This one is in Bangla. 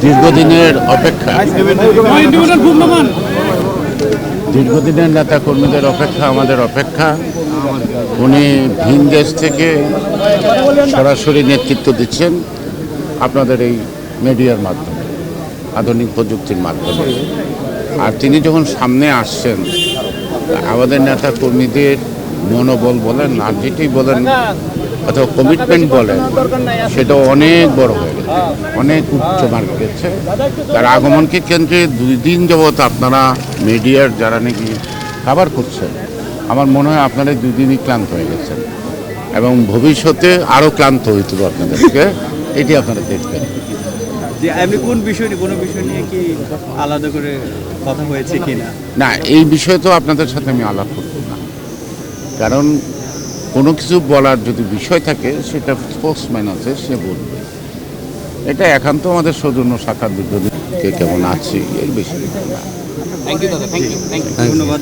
দীর্ঘদিনের অপেক্ষা। দীর্ঘদিনের নেতা কর্মীদের অপেক্ষা, আমাদের অপেক্ষা। উনি ভিন দেশ থেকে সরাসরি নেতৃত্ব দিচ্ছেন আপনাদের এই মিডিয়ার মাধ্যমে, আধুনিক প্রযুক্তির মাধ্যমে। আর তিনি যখন সামনে আসছেন, আমাদের নেতা কর্মীদের মনোবল বলেন, আর যেটাই বলেন অথবা কমিটমেন্ট বলেন সেটা অনেক বড় হয়ে গেছে অনেক উচ্চ মার্ক গেছে। তার আগমনকে কেন্দ্রে দুই দিন যাবৎ আপনারা মিডিয়ার যারা নাকি কাভার করছেন আমার মনে হয় আপনারা দুই দিনই ক্লান্ত হয়ে গেছেন। এবং ভবিষ্যতে আরও ক্লান্ত হইতে হবে আপনাদেরকে এটি আপনারা দেখবেন। যে এমনি কোন বিষয় কোনো বিষয় নিয়ে কি আলাদা করে কথা হয়েছে কিনা? না এই বিষয়ে তো আপনাদের সাথে আমি আলাপ করব না। কারণ কোনো কিছু বলার যদি বিষয় থাকে সেটা স্পোর্টসম্যান আছে সে বলবে। এটা একান্ত আমাদের সৌজন্য শাখার বিদ্যুৎকে কেমন আছি এর বেশি না। ধন্যবাদ।